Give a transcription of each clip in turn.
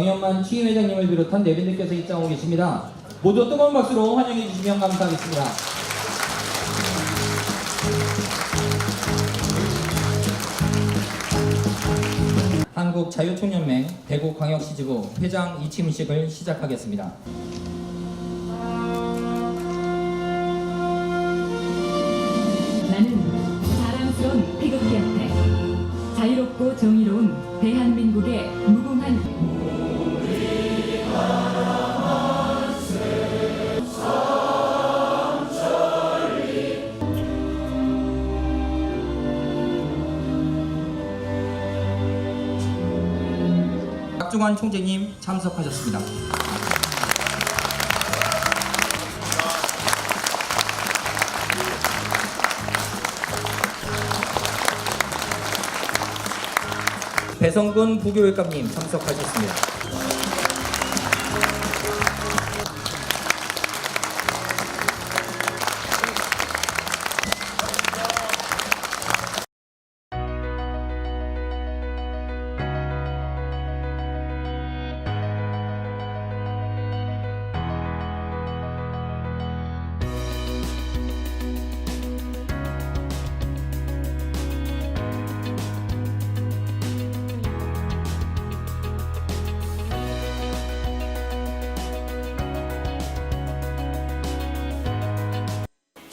임명한 추임 회장님을 비롯한 내빈들께서 입장하고 계십니다. 모두 뜨거운 박수로 환영해 주시면 감사하겠습니다. 한국자유총연맹 대구광역시지부 회장 이침식을 시작하겠습니다. 나는 자랑스러운 태극기 앞에 자유롭고 정의로운 대한민국의 박중환 총재님 참석하셨습니다. 배성근 부교육감님 참석하셨습니다.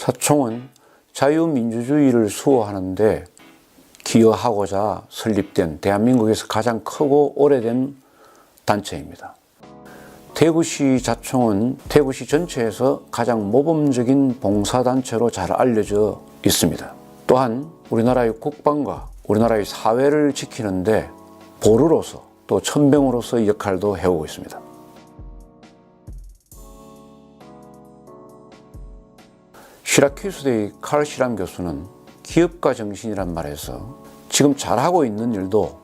사총은 자유민주주의를 수호하는데 기여하고자 설립된 대한민국에서 가장 크고 오래된 단체입니다. 대구시 자총은 대구시 전체에서 가장 모범적인 봉사단체로 잘 알려져 있습니다. 또한 우리나라의 국방과 우리나라의 사회를 지키는데 보루로서 또 천병으로서의 역할도 해오고 있습니다. 시라큐스대의 칼 시람 교수는 기업가 정신이란 말에서 지금 잘하고 있는 일도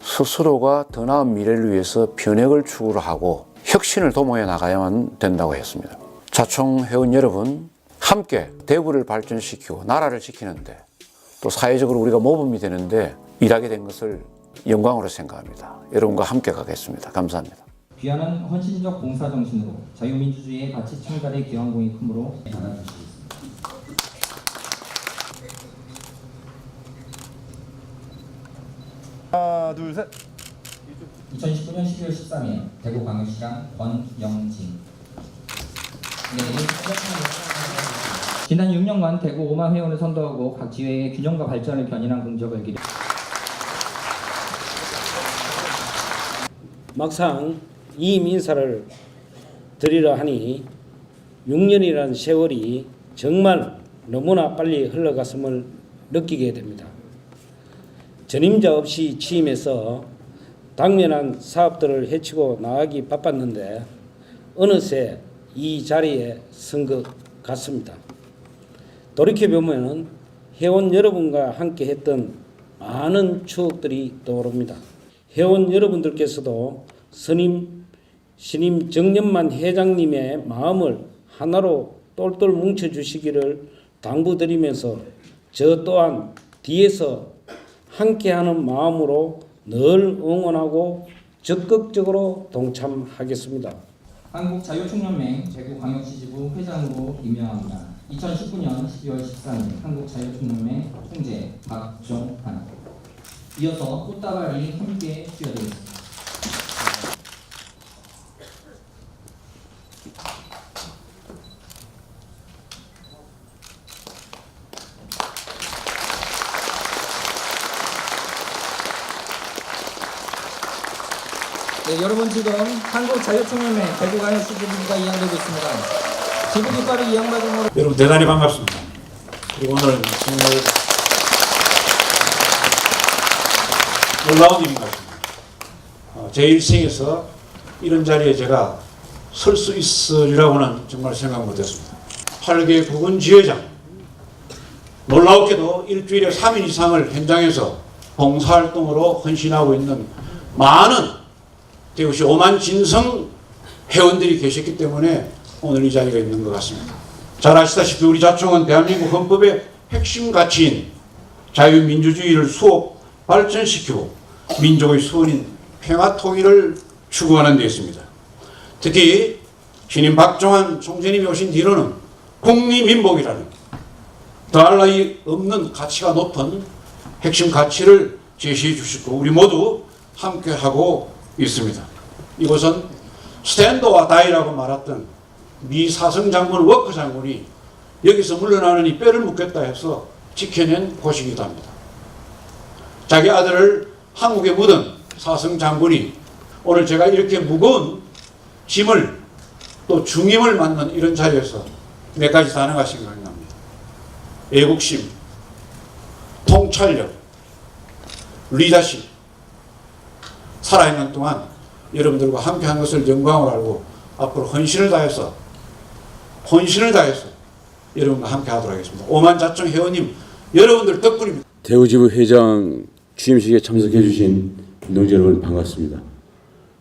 스스로가 더 나은 미래를 위해서 변혁을 추구를 하고 혁신을 도모해 나가야만 된다고 했습니다. 자총 회원 여러분, 함께 대구를 발전시키고 나라를 지키는데 또 사회적으로 우리가 모범이 되는데 일하게 된 것을 영광으로 생각합니다. 여러분과 함께 가겠습니다. 감사합니다. 귀하는 헌신적 봉사 정신으로 자유민주주의의 가치 충달에 기여한 공이 크므로 받아주시겠습니다. 하나 둘 셋. 2019년 12월 13일 대구광역시장 권영진 네, 지난 6년간 대구 5만 회원을 선도하고 각 지회의 균형과 발전을 견인한 공적을 기리 막상 이임 인사를 드리려 하니 6년이라는 세월이 정말 너무나 빨리 흘러갔음을 느끼게 됩니다. 전임자 없이 취임해서 당면한 사업들을 해치고 나가기 바빴는데 어느새 이 자리에 선 것 같습니다. 돌이켜보면 회원 여러분과 함께 했던 많은 추억들이 떠오릅니다. 회원 여러분들께서도 스님, 신임 정년만 회장님의 마음을 하나로 똘똘 뭉쳐주시기를 당부드리면서 저 또한 뒤에서 함께하는 마음으로 늘 응원하고 적극적으로 동참하겠습니다. 한국자유총연맹 대구광역시지부 회장으로 임명합니다. 2019년 12월 13일 한국자유총연맹 총재 박종환 이어서 꽃다발이 함께 휘어드리겠습니다. 여러분 지금 한국자유총연맹 대구광역시지부가 이양되고 있습니다. 지부 깃발을 이양받음으로 여러분 대단히 반갑습니다. 그리고 오늘 정말 놀라운 일인 것 같습니다. 어, 제 일생에서 이런 자리에 제가 설 수 있으리라고는 정말 생각 못했습니다. 8개 국은 지회장 놀라웠게도 일주일에 3일 이상을 현장에서 봉사활동으로 헌신하고 있는 많은 대구시 오만 진성 회원들이 계셨기 때문에 오늘 이 자리가 있는 것 같습니다. 잘 아시다시피 우리 자총은 대한민국 헌법의 핵심 가치인 자유민주주의를 수호 발전시키고 민족의 수원인 평화 통일을 추구하는 데 있습니다. 특히 신임 박종환 총재님이 오신 뒤로는 국리민복이라는 더할 나위 없는 가치가 높은 핵심 가치를 제시해 주셨고 우리 모두 함께 하고 있습니다. 이곳은 스탠도와 다이라고 말했던 미 사성 장군 워크 장군이 여기서 물러나느니 뼈를 묻겠다 해서 지켜낸 곳이기도 합니다. 자기 아들을 한국에 묻은 사성 장군이 오늘 제가 이렇게 무거운 짐을 또 중임을 맡는 이런 자리에서 몇 가지 단어가 생각납니다. 애국심, 통찰력, 리더십. 살아있는 동안 여러분들과 함께 한 것을 영광으로 알고 앞으로 헌신을 다해서 헌신을 다해서 여러분과 함께 하도록 하겠습니다. 오만자청 회원님 여러분들 덕분입니다. 대우지부 회장 취임식에 참석해 주신 운동자 여러분 반갑습니다.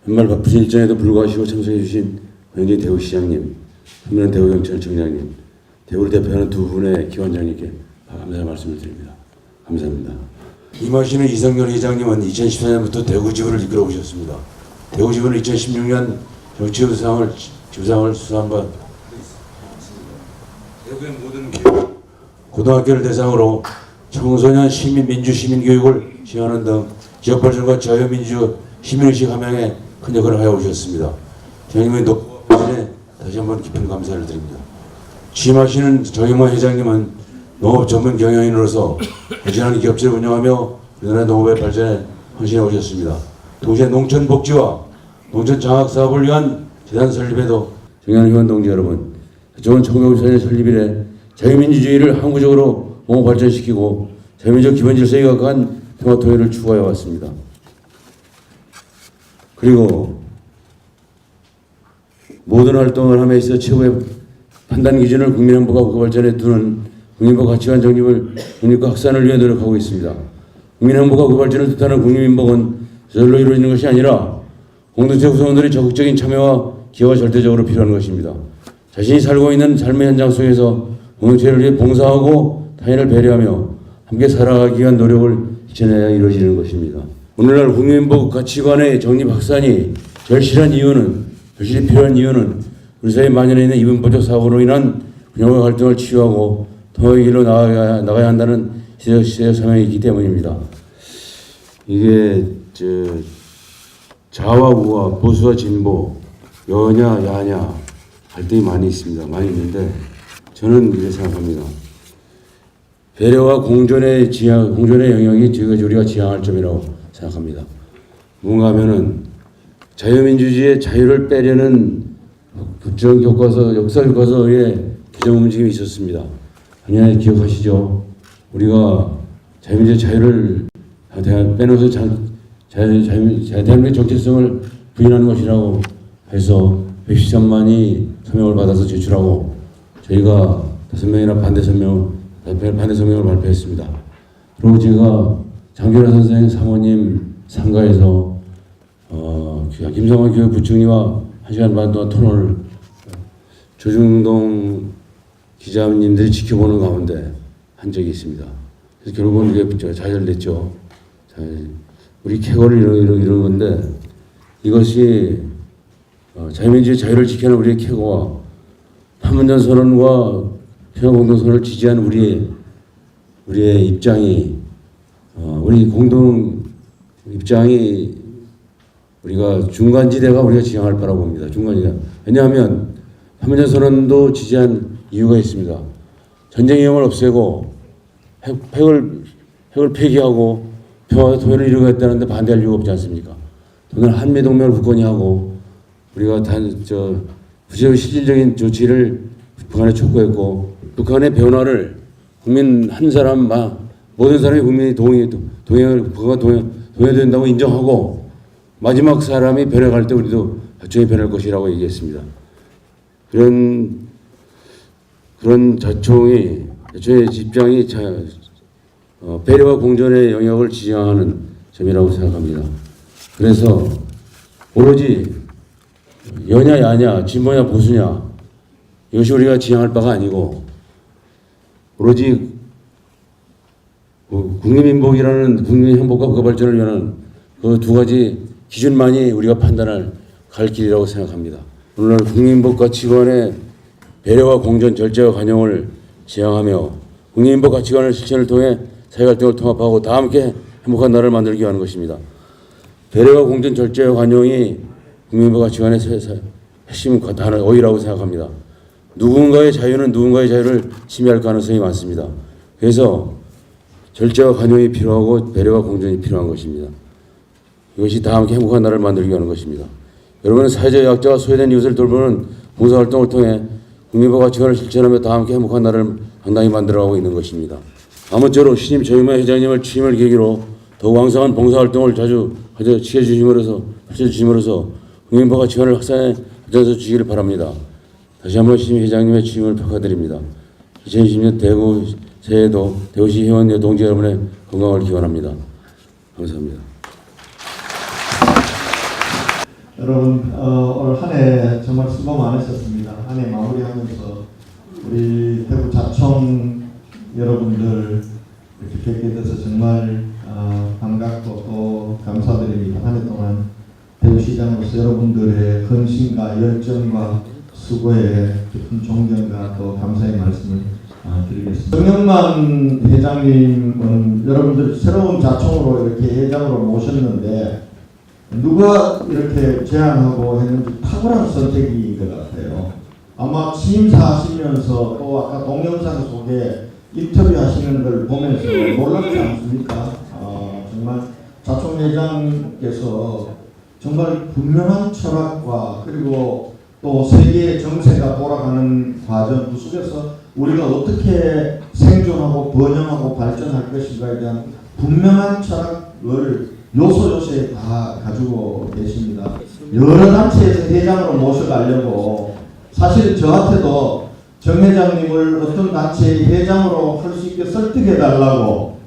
연말 바쁘신 일정에도 불구하시고 참석해 주신 권영진 대우 시장님, 손민원 대우 경찰청장님, 대우를 대표하는 두 분의 기관장님께 감사의 말씀을 드립니다. 감사합니다. 임하시는 이성열 회장님은 2014년부터 대구지부를 이끌어 오셨습니다. 대구지부는 2016년 정치부상을 지부상을 수상한 바 대구의 모든 고등학교를 대상으로 청소년 시민 민주 시민 교육을 시행하는 등 지역 발전과 자유민주 시민의식 함양에 큰 역할을 하여 오셨습니다. 대통령의 높으신에 다시 한번 깊은 감사를 드립니다. 취임하시는 정영만 회장님은 농업 전문 경영인으로서 발전하는 기업체를 운영하며 우리나라 농업의 발전에 헌신해 오셨습니다. 동시에 농촌 복지와 농촌 장학 사업을 위한 재단 설립에도 정현 회원 동지 여러분, 좋은 1954년 설립 이래 자유민주주의를 항구적으로 공업 발전시키고 자유민족 기본 질서에 각한 평화 통일을 추구해 왔습니다. 그리고 모든 활동을 함에 있어 최고의 판단 기준을 국민 행복과 국가 발전에 두는 국민법 가치관 정립을 국립과 확산을 위해 노력하고 있습니다. 국민 행복과 국가 발전을 뜻하는 국민민복은 저절로 이루어지는 것이 아니라 공동체 구성원들의 적극적인 참여와 기여가 절대적으로 필요한 것입니다. 자신이 살고 있는 삶의 현장 속에서 공동체를 위해 봉사하고 타인을 배려하며 함께 살아가기 위한 노력을 실천해야 이루어지는 것입니다. 오늘날 국민복 가치관의 정립 확산이 절실한 이유는 절실히 필요한 이유는 우리 사회에 만연해 있는 이분법적 사고로 인한 분열과 갈등을 치유하고 통합의 길로 나가야, 나가야 한다는 시대적, 시대적 사명이 있기 때문입니다. 이게 저 좌와 우와 보수와 진보 여냐 야냐 갈등이 많이 있습니다. 많이 있는데 저는 이렇게 생각합니다. 배려와 공존의 지향, 공존의 영역이 저희가 우리가 지향할 점이라고 생각합니다. 뭔가 하면은 자유민주주의의 자유를 빼려는 국정 교과서, 역사 교과서에 개정 움직임이 있었습니다. 작년에 기억하시죠? 우리가 자유민주주의 자유를 빼놓아서 자, 자유, 자유, 자유, 대한민국의 정체성을 부인하는 것이라고 해서 113만이 서명을 받아서 제출하고 저희가 다섯 명이나 반대 서명, 반대 서명을 발표했습니다. 그리고 제가 장준하 선생 사모님 상가에서 어, 김성환 교육부총리와 한 시간 반 동안 토론을 조중동 기자님들이 지켜보는 가운데 한 적이 있습니다. 그래서 결국은 이게 저 좌절됐죠. 자, 우리 캐거를 이런, 이런, 이런 건데 이것이 어, 자유민주주의 자유를 지키는 우리의 캐거와 판문점 선언과 평화공동선언을 지지한 우리의 우리의 입장이 어, 우리 공동 입장이 우리가 중간지대가 우리가 지향할 바라고 봅니다. 중간지대. 왜냐하면 판문점 선언도 지지한 이유가 있습니다. 전쟁 위험을 없애고 핵, 핵을 핵을 폐기하고 평화와 통일을 이루겠다는데 반대할 이유가 없지 않습니까? 오늘 한미 동맹을 굳건히 하고 우리가 단저 구체적 실질적인 조치를 북한에 촉구했고 북한의 변화를 국민 한 사람 막 모든 사람이 국민이 동의 동행을 북한과 동행 동행된다고 인정하고 마지막 사람이 변해갈 때 우리도 자충이 변할 것이라고 얘기했습니다. 그런 그런 자총이 자총의 입장이 자, 어, 배려와 공존의 영역을 지향하는 점이라고 생각합니다. 그래서 오로지 여냐 야냐 진보냐 보수냐 이것이 우리가 지향할 바가 아니고 오로지 뭐 국민민복이라는 국민 행복과 국가 발전을 위한 그 두 가지 기준만이 우리가 판단할 갈 길이라고 생각합니다. 오늘 국민법가치관의 배려와 공존 절제와 관용을 지향하며 국민법 가치관의 실천을 통해 사회활동을 통합하고 다 함께 행복한 나라를 만들기 위한 것입니다. 배려와 공존 절제와 관용이 국민법 가치관의 핵심 단어 어이라고 생각합니다. 누군가의 자유는 누군가의 자유를 침해할 가능성이 많습니다. 그래서 절제와 관용이 필요하고 배려와 공존이 필요한 것입니다. 이것이 다 함께 행복한 나라를 만들기 위한 것입니다. 여러분은 사회적 약자와 소외된 이웃을 돌보는 봉사활동을 통해 국민법 가치관을 실천하며 다 함께 행복한 나라를 당당히 만들어가고 있는 것입니다. 아무쪼록 신임 정의만 회장님을 취임을 계기로 더욱 왕성한 봉사활동을 자주 하여 취해주심으로써 펼쳐주심으로써 국민법 가치관을 확산해 하셔서 주시기를 바랍니다. 다시 한번 신임 회장님의 취임을 축하드립니다. 2020년 대구 새해도 대구시 회원 동지 여러분의 건강을 기원합니다. 감사합니다. 여러분 어, 올한해 정말 수고 많으셨습니다. 한 해 마무리하면서 우리 대구 자청 여러분들 이렇게 뵙게 돼서 정말 어, 반갑고 또 감사드립니다. 한 해 동안 대구시장으로서 여러분들의 헌신과 열정과 수고에 깊은 존경과 또 감사의 말씀을 아, 드리겠습니다. 정영만 회장님은 여러분들 새로운 자총으로 이렇게 회장으로 모셨는데 누가 이렇게 제안하고 했는지 탁월한 선택인 것 같아요. 아마 취임사하시면서 또 아까 동영상 속에 인터뷰 하시는 걸 보면서 놀랍지 않습니까? 어, 정말 자총 회장께서 정말 분명한 철학과 그리고 또 세계의 정세가 돌아가는 과정 그 속에서 우리가 어떻게 생존하고 번영하고 발전할 것인가에 대한 분명한 철학을 요소 요소에 다 가지고 계십니다. 여러 단체에서 회장으로 모셔가려고 사실은 저한테도 정 회장님을 어떤 단체의 회장으로 할 수 있게 설득해 달라고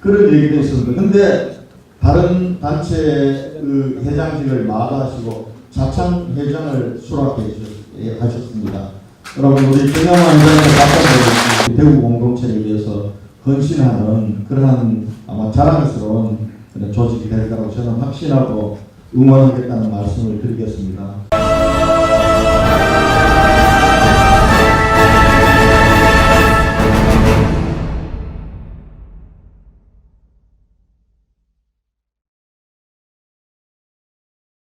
그런 얘기도 있었는데 근데 다른 단체의 그 회장직을 마다하시고 자창 회장을 수락해 주셨- 하셨습니다. 여러분 우리 김영환 회장님 대구 공동체를 위해서 헌신하는 그러한 아마 자랑스러운 조직이 될 거라고 저는 확신하고 응원하겠다는 말씀을 드리겠습니다.